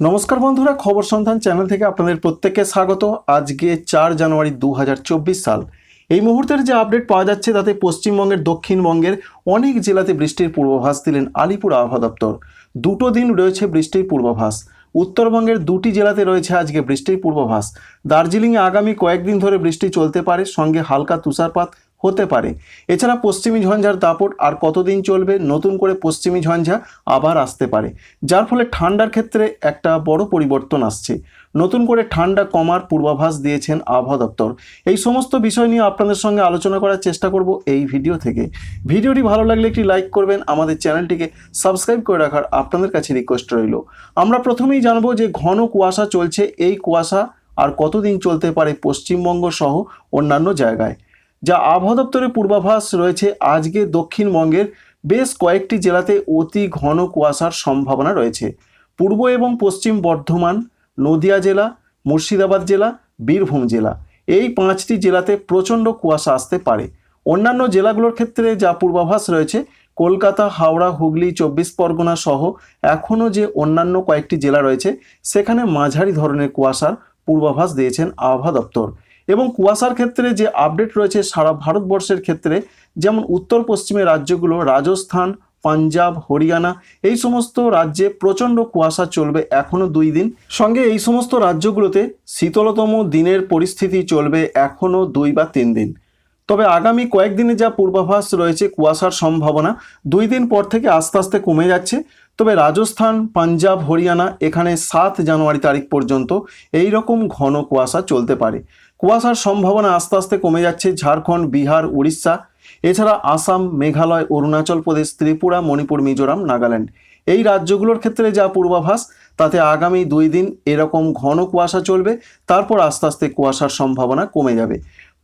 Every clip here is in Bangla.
নমস্কার বন্ধুরা, খবর সন্ধান চ্যানেল থেকে আপনাদের প্রত্যেককে স্বাগত। আজকে চার জানুয়ারি দু হাজার চব্বিশ সাল। এই মুহূর্তের যে আপডেট পাওয়া যাচ্ছে, তাতে পশ্চিমবঙ্গের, দক্ষিণবঙ্গের অনেক জেলাতে বৃষ্টির পূর্বাভাস দিলেন আলিপুর আবহাওয়া দপ্তর। দুটো দিন রয়েছে বৃষ্টির পূর্বাভাস। উত্তরবঙ্গের দুটি জেলাতে রয়েছে আজকে বৃষ্টির পূর্বাভাস। দার্জিলিংয়ে আগামী কয়েকদিন ধরে বৃষ্টি চলতে পারে, সঙ্গে হালকা তুষারপাত হতে পারে। এছাড়া পশ্চিমী ঝঞ্ঝার দাপট আর কতদিন চলবে, নতুন করে পশ্চিমী ঝঞ্ঝা আবার আসতে পারে। যার ফলে ঠান্ডার ক্ষেত্রে একটা বড় পরিবর্তন আসছে। নতুন করে ঠান্ডা কমার পূর্বাভাস দিয়েছেন আবহাওয়া দপ্তর। এই সমস্ত বিষয় নিয়ে আপনাদের সঙ্গে আলোচনা করার চেষ্টা করব এই ভিডিও থেকে। ভিডিওটি ভালো লাগলে একটি লাইক করবেন, আমাদের চ্যানেলটিকে সাবস্ক্রাইব করে রাখার আপনাদের কাছে রিকোয়েস্ট রইল। আমরা প্রথমেই জানব যে ঘন কুয়াশা চলছে, এই কুয়াশা আর কতদিন চলতে পারে পশ্চিমবঙ্গ সহ অন্যান্য জায়গায়। যা আবহাওয়া দপ্তরের পূর্বাভাস রয়েছে আজকে দক্ষিণবঙ্গের বেশ কয়েকটি জেলাতে অতি ঘন কুয়াশার সম্ভাবনা রয়েছে। পূর্ব এবং পশ্চিম বর্ধমান, নদিয়া জেলা, মুর্শিদাবাদ জেলা, বীরভূম জেলা। এই পাঁচটি জেলাতে প্রচণ্ড কুয়াশা আসতে পারে। অন্যান্য জেলাগুলোর ক্ষেত্রে যা পূর্বাভাস রয়েছে, কলকাতা, হাওড়া, হুগলি, চব্বিশ পরগনা সহ এখনও যে অন্যান্য কয়েকটি জেলা রয়েছে, সেখানে মাঝারি ধরনের কুয়াশার পূর্বাভাস দিয়েছেন আবহাওয়া দপ্তর। এবং কুয়াশার ক্ষেত্রে যে আপডেট রয়েছে সারা ভারতবর্ষের ক্ষেত্রে, যেমন উত্তর পশ্চিমে রাজ্যগুলো রাজস্থান, পাঞ্জাব, হরিয়ানা, এই সমস্ত রাজ্যে প্রচণ্ড কুয়াশা চলবে এখনও দুই দিন। সঙ্গে এই সমস্ত রাজ্যগুলোতে শীতলতম দিনের পরিস্থিতি চলবে এখনও দুই বা তিন দিন। তবে আগামী কয়েকদিনে যা পূর্বাভাস রয়েছে কুয়াশার সম্ভাবনা, দুই দিন পর থেকে আস্তে আস্তে কমে যাচ্ছে। তবে রাজস্থান, পাঞ্জাব, হরিয়ানা এখানে সাত জানুয়ারি তারিখ পর্যন্ত এই রকম ঘন কুয়াশা চলতে পারে। কুয়াশার সম্ভাবনা আস্তে আস্তে কমে যাচ্ছে ঝাড়খণ্ড, বিহার, উড়িষ্যা। এছাড়া আসাম, মেঘালয়, অরুণাচল প্রদেশ, ত্রিপুরা, মণিপুর, মিজোরাম, নাগাল্যান্ড। এই রাজ্যগুলোর ক্ষেত্রে যা পূর্বাভাস, তাতে আগামী দুই দিন এরকম ঘন কুয়াশা চলবে, তারপর আস্তে আস্তে কুয়াশার সম্ভাবনা কমে যাবে।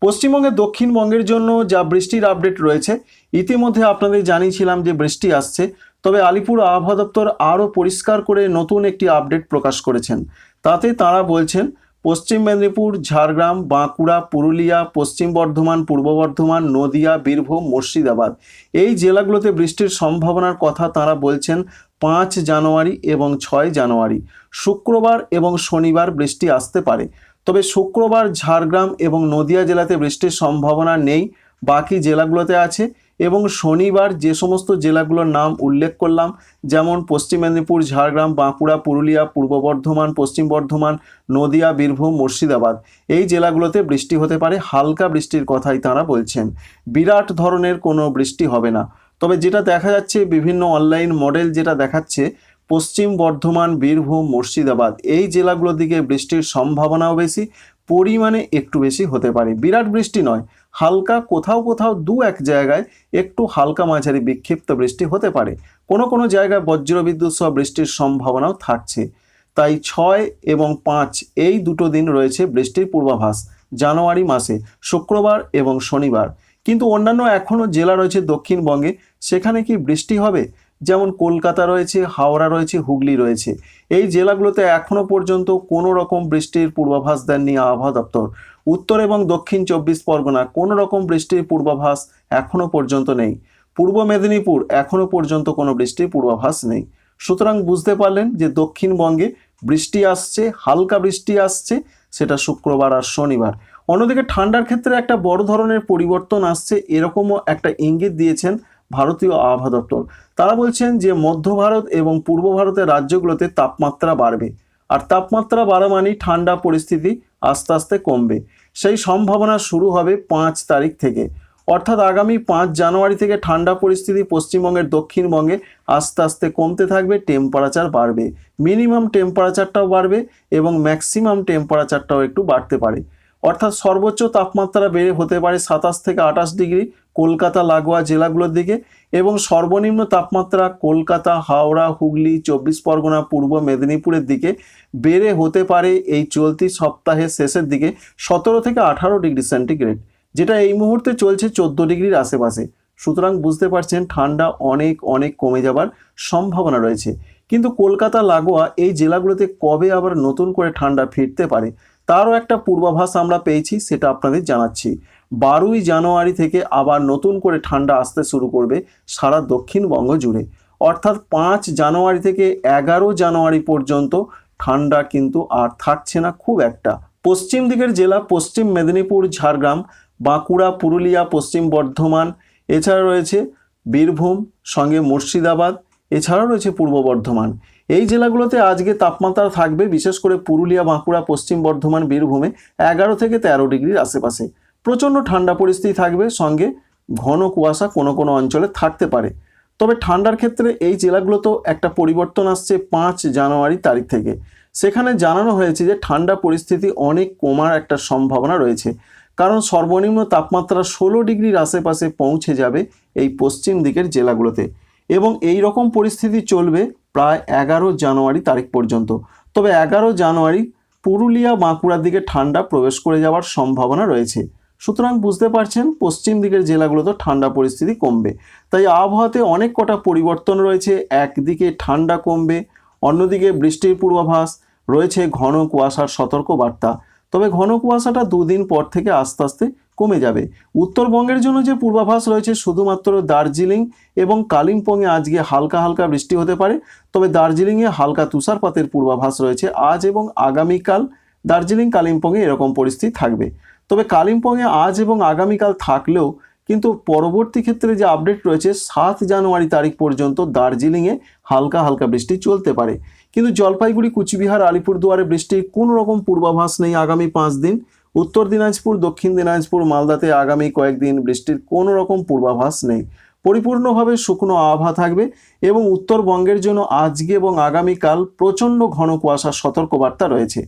পশ্চিমবঙ্গের দক্ষিণবঙ্গের জন্য যা বৃষ্টির আপডেট রয়েছে, ইতিমধ্যে আপনাদের জানিয়েছিলাম যে বৃষ্টি আসছে, তবে আলিপুর আবহাওয়া দপ্তর আরও পরিষ্কার করে নতুন একটি আপডেট প্রকাশ করেছেন। তাতে তারা বলছেন পশ্চিম মেদিনীপুর, ঝাড়গ্রাম, বাঁকুড়া, পুরুলিয়া, পশ্চিম বর্ধমান, পূর্ব বর্ধমান, নদিয়া, বীরভূম, মুর্শিদাবাদ। এই জেলাগুলোতে বৃষ্টির সম্ভাবনার কথা তারা বলছেন পাঁচ জানুয়ারি এবং ছয় জানুয়ারি। শুক্রবার এবং শনিবার বৃষ্টি আসতে পারে। তবে শুক্রবার ঝাড়গ্রাম এবং নদিয়া জেলাতে বৃষ্টির সম্ভাবনা নেই, বাকি জেলাগুলোতে আছে। এবং শনিবার যে সমস্ত জেলাগুলোর নাম উল্লেখ করলাম, যেমন পশ্চিম মেদিনীপুর, ঝাড়গ্রাম, বাঁকুড়া, পুরুলিয়া, পূর্ব বর্ধমান, পশ্চিম বর্ধমান, নদিয়া, বীরভূম, মুর্শিদাবাদ। এই জেলাগুলোতে বৃষ্টি হতে পারে, হালকা বৃষ্টির কথাই তারা বলছেন। বিরাট ধরনের কোনো বৃষ্টি হবে না। তবে যেটা দেখা যাচ্ছে, বিভিন্ন অনলাইন মডেল যেটা দেখাচ্ছে, পশ্চিম বর্ধমান, বীরভূম, মুর্শিদাবাদ, এই জেলাগুলোর দিকে বৃষ্টির সম্ভাবনাও বেশি। পরিমাণে একটু বেশি হতে পারে। বিরাট বৃষ্টি নয়, হালকা কোথাও কোথাও দু এক জায়গায় একটু হালকা মাঝারি বিক্ষিপ্ত বৃষ্টি হতে পারে। কোনো কোনো জায়গায় বজ্রবিদ্যুৎ সহ বৃষ্টির সম্ভাবনাও থাকছে। তাই ছয় এবং পাঁচ এই দুটো দিন রয়েছে বৃষ্টির পূর্বাভাস, জানুয়ারি মাসে, শুক্রবার এবং শনিবার। কিন্তু অন্যান্য এখনও জেলা রয়েছে দক্ষিণবঙ্গে। সেখানে কি বৃষ্টি হবে? যেমন কলকাতা রয়েছে, হাওড়া রয়েছে, হুগলি রয়েছে। এই জেলাগুলোতে এখনও পর্যন্ত কোনো রকম বৃষ্টির পূর্বাভাস দেননি আবহাওয়া দপ্তর। উত্তর এবং দক্ষিণ চব্বিশ পরগনা কোনো রকম বৃষ্টির পূর্বাভাস এখনও পর্যন্ত নেই। পূর্ব মেদিনীপুর এখনও পর্যন্ত কোনো বৃষ্টির পূর্বাভাস নেই। সুতরাং বুঝতে পারলেন যে দক্ষিণবঙ্গে বৃষ্টি আসছে, হালকা বৃষ্টি আসছে, সেটা শুক্রবার আর শনিবার। অন্যদিকে ঠান্ডার ক্ষেত্রে একটা বড় ধরনের পরিবর্তন আসছে, এরকমও একটা ইঙ্গিত দিয়েছেন ভারতীয় আবহাওয়া দপ্তর। তারা বলছেন যে, মধ্য ভারত এবং পূর্ব ভারতের রাজ্যগুলোতে তাপমাত্রা বাড়বে। আর তাপমাত্রা বাড়া মানেই ঠান্ডা পরিস্থিতি আস্তে আস্তে কমবে। সেই সম্ভাবনা শুরু হবে পাঁচ তারিখ থেকে। অর্থাৎ আগামী পাঁচ জানুয়ারি থেকে ঠান্ডা পরিস্থিতি পশ্চিমবঙ্গের দক্ষিণবঙ্গে আস্তে আস্তে কমতে থাকবে টেম্পারেচার বাড়বে। মিনিমাম টেম্পারেচারটাও বাড়বে এবং ম্যাক্সিমাম টেম্পারেচারটাও একটু বাড়তে পারে। অর্থাৎ সর্বোচ্চ তাপমাত্রা বেড়ে হতে পারে সাতাশ থেকে আঠাশ ডিগ্রি কলকাতা, লাগোয়া জেলাগুলোর দিকে এবং সর্বনিম্ন তাপমাত্রা কলকাতা, হাওড়া, হুগলি, চব্বিশ পরগনা, পূর্ব মেদিনীপুরের দিকে বেড়ে হতে পারে এই চলতি সপ্তাহের শেষের দিকে সতেরো থেকে আঠারো ডিগ্রি সেন্টিগ্রেড, যেটা এই মুহূর্তে চলছে চোদ্দ ডিগ্রির আশেপাশে। সুতরাং বুঝতে পারছেন, ঠান্ডা অনেক অনেক কমে যাবার সম্ভাবনা রয়েছে। কিন্তু কলকাতা, লাগোয়া এই জেলাগুলোতে কবে আবার নতুন করে ঠান্ডা ফিরতে পারে? তারও একটা পূর্বাভাস আমরা পেয়েছি, সেটা আপনাদের জানাচ্ছি। বারোই জানুয়ারি থেকে আবার নতুন করে ঠান্ডা আসতে শুরু করবে সারা দক্ষিণবঙ্গ জুড়ে। অর্থাৎ পাঁচ জানুয়ারি থেকে এগারো জানুয়ারি পর্যন্ত ঠান্ডা কিন্তু আর থাকছে না খুব একটা। পশ্চিম দিকের জেলা পশ্চিম মেদিনীপুর, ঝাড়গ্রাম, বাঁকুড়া, পুরুলিয়া, পশ্চিম বর্ধমান, এছাড়া রয়েছে বীরভূম, সঙ্গে মুর্শিদাবাদ, এছাড়াও রয়েছে পূর্ব বর্ধমান। এই জেলাগুলোতে আজকে তাপমাত্রা থাকবে, বিশেষ করে পুরুলিয়া, বাঁকুড়া, পশ্চিম বর্ধমান, বীরভূমে এগারো থেকে তেরো ডিগ্রির আশেপাশে। প্রচণ্ড ঠান্ডা পরিস্থিতি থাকবে, সঙ্গে ঘন কুয়াশা কোনো কোনো অঞ্চলে থাকতে পারে। তবে ঠান্ডার ক্ষেত্রে এই জেলাগুলোতেও একটা পরিবর্তন আসছে পাঁচ জানুয়ারি তারিখ থেকে। সেখানে জানানো হয়েছে যে ঠান্ডা পরিস্থিতি অনেক কমার একটা সম্ভাবনা রয়েছে। কারণ সর্বনিম্ন তাপমাত্রা ষোলো ডিগ্রির আশেপাশে পৌঁছে যাবে এই পশ্চিম দিকের জেলাগুলোতে। এবং এই রকম পরিস্থিতি চলবে প্রায় এগারো জানুয়ারি তারিখ পর্যন্ত। তবে এগারো জানুয়ারি পুরুলিয়া বাঁকুড়ার দিকে ঠান্ডা প্রবেশ করে যাওয়ার সম্ভাবনা রয়েছে। সুতরাং বুঝতে পারছেন, পশ্চিম দিকের জেলাগুলোতে ঠান্ডা পরিস্থিতি কমবে। তাই আবহাওয়াতে অনেক কটা পরিবর্তন রয়েছে। একদিকে ঠান্ডা কমবে, অন্যদিকে বৃষ্টির পূর্বাভাস, রয়েছে ঘন কুয়াশার সতর্ক বার্তা তবে ঘন কুয়াশাটা দুদিন পর থেকে আস্তে আস্তে কমে যাবে। উত্তরবঙ্গের জন্য যে পূর্বাভাস রয়েছে শুধুমাত্র দার্জিলিং এবং কালিম্পংয়ে আজকে হালকা হালকা বৃষ্টি হতে পারে, তবে দার্জিলিংয়ে হালকা তুষারপাতের পূর্বাভাস রয়েছে আজ এবং আগামীকাল। দার্জিলিং কালিম্পংয়ে এরকম পরিস্থিতি থাকবে। তবে কালিম্পংয়ে আজ এবং আগামীকাল থাকলেও কিন্তু পরবর্তী ক্ষেত্রে যে আপডেট রয়েছে, সাত জানুয়ারি তারিখ পর্যন্ত দার্জিলিংয়ে হালকা হালকা বৃষ্টি চলতে পারে। কিন্তু জলপাইগুড়ি, কুচবিহার, আলিপুরদুয়ারে বৃষ্টির কোনো রকম পূর্বাভাস নেই আগামী পাঁচ দিন। উত্তর দিনাজপুর, দক্ষিণ দিনাজপুর, মালদাতে আগামী কয়েকদিন বৃষ্টির কোনো রকম পূর্বাভাস নেই। পরিপূর্ণভাবে শুকনো আবহাওয়া থাকবে এবং উত্তরবঙ্গের জন্য আজকে এবং আগামীকাল প্রচণ্ড ঘন কুয়াশার সতর্কবার্তা রয়েছে।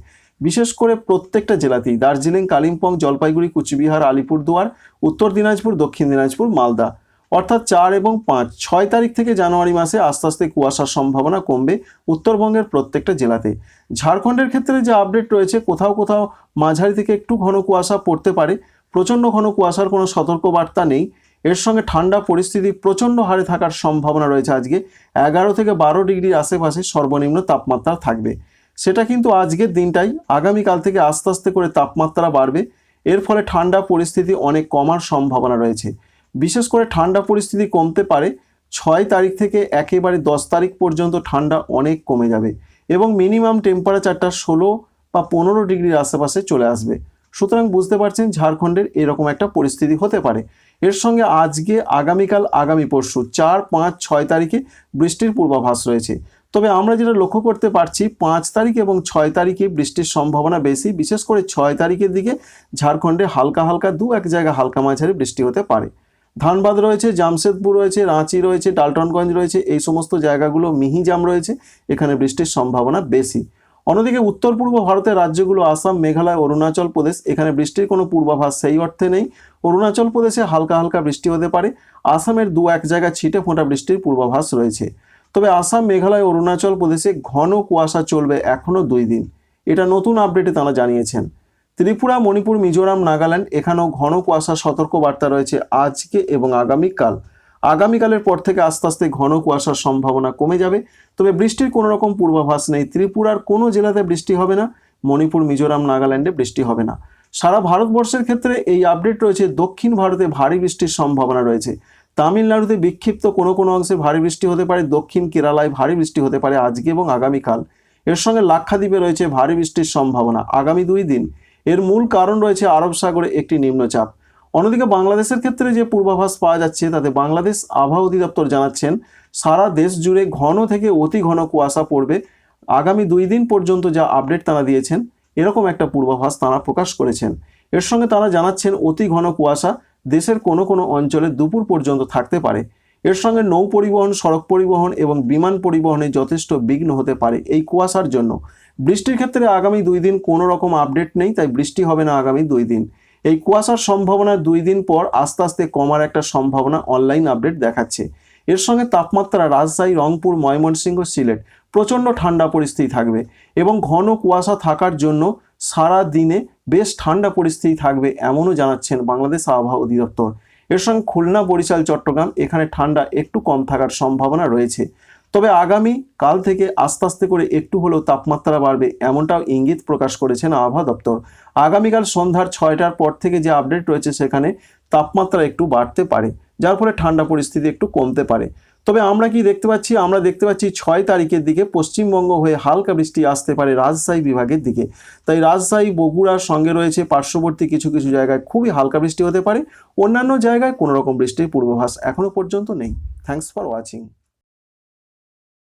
বিশেষ করে প্রত্যেকটা জেলাতেই দার্জিলিং, কালিম্পং, জলপাইগুড়ি, কুচবিহার, আলিপুরদুয়ার, উত্তর দিনাজপুর, দক্ষিণ দিনাজপুর, মালদা। অর্থাৎ চার এবং পাঁচ, ছয় তারিখ থেকে জানুয়ারি মাসে আস্তে আস্তে কুয়াশার সম্ভাবনা কমবে উত্তরবঙ্গের প্রত্যেকটা জেলাতে। ঝাড়খণ্ডের ক্ষেত্রে যে আপডেট রয়েছে, কোথাও কোথাও মাঝারি থেকে একটু ঘন কুয়াশা পড়তে পারে। প্রচণ্ড ঘন কুয়াশার কোনো সতর্কবার্তা নেই। এর সঙ্গে ঠান্ডা পরিস্থিতি প্রচণ্ড হারে থাকার সম্ভাবনা রয়েছে আজকে। এগারো থেকে বারো ডিগ্রির আশেপাশে সর্বনিম্ন তাপমাত্রা থাকবে। সেটা কিন্তু আজকের দিনটাই। আগামীকাল থেকে আস্তে আস্তে করে তাপমাত্রা বাড়বে। এর ফলে ঠান্ডা পরিস্থিতি অনেক কমার সম্ভাবনা রয়েছে। বিশেষ করে ঠান্ডা পরিস্থিতি কমতে পারে, ছয় তারিখ থেকে একেবারে দশ তারিখ পর্যন্ত ঠান্ডা অনেক কমে যাবে এবং মিনিমাম টেম্পারেচারটা ষোলো বা পনেরো ডিগ্রির আশেপাশে চলে আসবে। সুতরাং বুঝতে পারছেন ঝাড়খণ্ডের এরকম একটা পরিস্থিতি হতে পারে। এর সঙ্গে আজকে, আগামীকাল, আগামী পরশু চার, পাঁচ, ছয় তারিখে বৃষ্টির পূর্বাভাস রয়েছে। তবে আমরা যেটা লক্ষ্য করতে পারছি, পাঁচ তারিখ এবং ছয় তারিখে বৃষ্টির সম্ভাবনা বেশি। বিশেষ করে ছয় তারিখের দিকে ঝাড়খণ্ডে হালকা হালকা দু এক জায়গা হালকা মাঝারি বৃষ্টি হতে পারে। ধানবাদ রয়েছে, জামশেদপুর রয়েছে, রাঁচি রয়েছে, ডালটনগঞ্জ রয়েছে, এই সমস্ত জায়গাগুলো মিহিজাম রয়েছে, এখানে বৃষ্টির সম্ভাবনা বেশি। অন্যদিকে উত্তর পূর্ব ভারতের রাজ্যগুলো আসাম, মেঘালয়, অরুণাচল প্রদেশ, এখানে বৃষ্টির কোনো পূর্বাভাস সেই অর্থে নেই। অরুণাচল প্রদেশে হালকা হালকা বৃষ্টি হতে পারে। আসামের দু এক জায়গায় ছিটে ফোঁটা বৃষ্টির পূর্বাভাস রয়েছে। তবে আসাম, মেঘালয়, অরুণাচল প্রদেশে ঘন কুয়াশা চলবে এখনও দুই দিন। এটা নতুন আপডেটে তারা জানিয়েছেন। ত্রিপুরা, মণিপুর, মিজোরাম, নাগাল্যান্ড এখানেও ঘন কুয়াশার সতর্কবার্তা রয়েছে আজকে এবং আগামীকাল। আগামীকালের পর থেকে আস্তে আস্তে ঘন কুয়াশার সম্ভাবনা কমে যাবে। তবে বৃষ্টির কোনো রকম পূর্বাভাস নেই। ত্রিপুরার কোনো জেলাতে বৃষ্টি হবে না। মণিপুর, মিজোরাম, নাগাল্যান্ডে বৃষ্টি হবে না। সারা ভারতবর্ষের ক্ষেত্রে এই আপডেট রয়েছে। দক্ষিণ ভারতে ভারী বৃষ্টির সম্ভাবনা রয়েছে। তামিলনাড়ুতে বিক্ষিপ্ত কোনো কোনো অংশে ভারী বৃষ্টি হতে পারে, দক্ষিণ কেরালায় ভারী বৃষ্টি হতে পারে আজকে এবং আগামীকাল। এর সঙ্গে লাক্ষাদ্বীপে রয়েছে ভারী বৃষ্টির সম্ভাবনা। আগামী দুই দিন এর মূল কারণ রয়েছে আরব সাগরে একটি নিম্নচাপ। অন্যদিকে বাংলাদেশের ক্ষেত্রে যে পূর্বাভাস পাওয়া যাচ্ছে, তাতে বাংলাদেশ আবহাওয়া অধিদপ্তর জানাচ্ছেন, সারা দেশ জুড়ে ঘন থেকে অতি ঘন কুয়াশা পড়বে। আগামী দুই দিন পর্যন্ত যা আপডেট তারা দিয়েছেন, এরকম একটা পূর্বাভাস তারা প্রকাশ করেছেন। এর সঙ্গে তারা জানাচ্ছেন, অতি ঘন কুয়াশা দেশের কোনো কোনো অঞ্চলে দুপুর পর্যন্ত থাকতে পারে। এর সঙ্গে নৌ পরিবহন, সড়ক পরিবহন এবং বিমান পরিবহনে যথেষ্ট বিঘ্ন হতে পারে এই কুয়াশার জন্য। বৃষ্টির ক্ষেত্রে আগামী দুই দিন কোনো রকম আপডেট নেই, তাই বৃষ্টি হবে না আগামী দুই দিন। এই কুয়াশার সম্ভাবনা দুই দিন পর আস্তে আস্তে কমার একটা সম্ভাবনা অনলাইন আপডেট দেখাচ্ছে। এর সঙ্গে তাপমাত্রা রাজশাহী, রংপুর, ময়মনসিংহ, সিলেট প্রচণ্ড ঠান্ডা পরিস্থিতি থাকবে এবং ঘন কুয়াশা থাকার জন্য সারা দিনে বেশ ঠান্ডা পরিস্থিতি থাকবে এমনও জানাচ্ছেন বাংলাদেশ আবহাওয়া অধিদপ্তর। এর সঙ্গে খুলনা, বরিশাল, চট্টগ্রাম এখানে ঠান্ডা একটু কম থাকার সম্ভাবনা রয়েছে। তবে আগামী কাল থেকে আস্তে আস্তে করে একটু হলেও তাপমাত্রা বাড়বে এমনটাও ইঙ্গিত প্রকাশ করেছেন আবহাওয়া দপ্তর। আগামীকাল সন্ধ্যার ছয়টার পর থেকে যে আপডেট রয়েছে সেখানে তাপমাত্রা একটু বাড়তে পারে, যার ফলে ঠান্ডা পরিস্থিতি একটু কমতে পারে। তবে আমরা কি দেখতে পাচ্ছি? আমরা দেখতে পাচ্ছি ছয় তারিখের দিকে পশ্চিমবঙ্গ হয়ে হালকা বৃষ্টি আসতে পারে রাজশাহী বিভাগের দিকে। তাই রাজশাহী, বগুড়ার সঙ্গে রয়েছে পার্শ্ববর্তী কিছু কিছু জায়গায় খুবই হালকা বৃষ্টি হতে পারে। অন্যান্য জায়গায় কোনো রকম বৃষ্টির পূর্বাভাস এখনও পর্যন্ত নেই। Thanks for watching